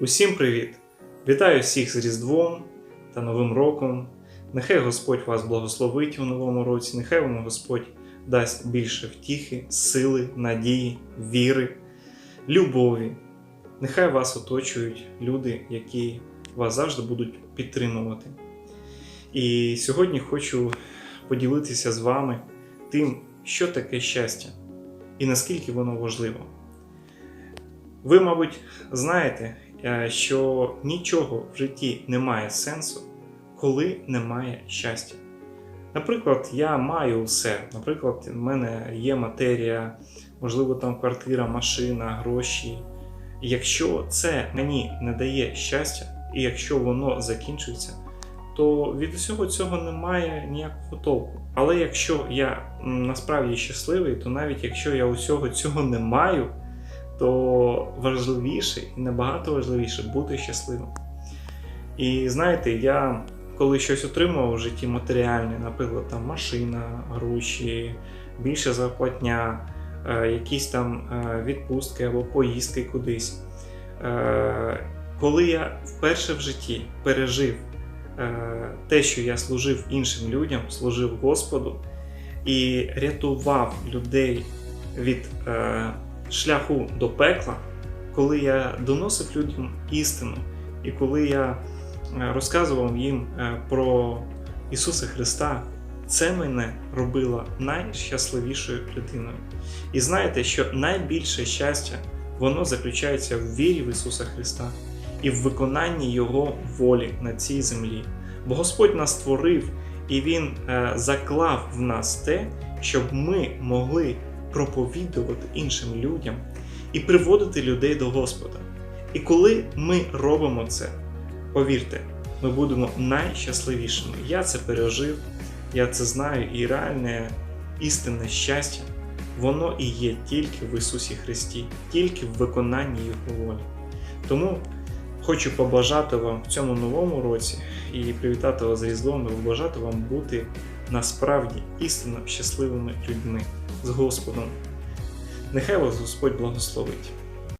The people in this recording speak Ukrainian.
Усім привіт! Вітаю всіх з Різдвом та Новим роком. Нехай Господь вас благословить у новому році, нехай вам Господь дасть більше втіхи, сили, надії, віри, любові. Нехай вас оточують люди, які вас завжди будуть підтримувати. І сьогодні хочу поділитися з вами тим, що таке щастя і наскільки воно важливо. Ви, мабуть, знаєте, що нічого в житті не має сенсу, коли немає щастя. Наприклад, я маю все. Наприклад, в мене є матерія, можливо, там квартира, машина, гроші. Якщо це мені не дає щастя, і якщо воно закінчується, то від усього цього немає ніякого толку. Але якщо я насправді щасливий, то навіть якщо я усього цього не маю, то важливіше і набагато важливіше бути щасливим. І знаєте, я коли щось отримував в житті матеріальне, наприклад, там машина, гроші, більше зарплатня, е, якісь там е, відпустки або поїздки кудись. Е, Коли я вперше в житті пережив те, що я служив іншим людям, служив Господу і рятував людей від шляху до пекла, коли я доносив людям істину, і коли я е, розказував їм е, про Ісуса Христа, це мене робило найщасливішою людиною. І знаєте, що найбільше щастя воно заключається в вірі в Ісуса Христа і в виконанні Його волі на цій землі. Бо Господь нас створив і Він е, заклав в нас те, щоб ми могли проповідувати іншим людям і приводити людей до Господа. І коли ми робимо це, повірте, ми будемо найщасливішими. Я це пережив, я це знаю, і реальне істинне щастя, воно і є тільки в Ісусі Христі, тільки в виконанні Його волі. Тому хочу побажати вам в цьому новому році і привітати вас з Різдвом, і побажати вам бути насправді істинно щасливими людьми з Господом. Нехай вас Господь благословить.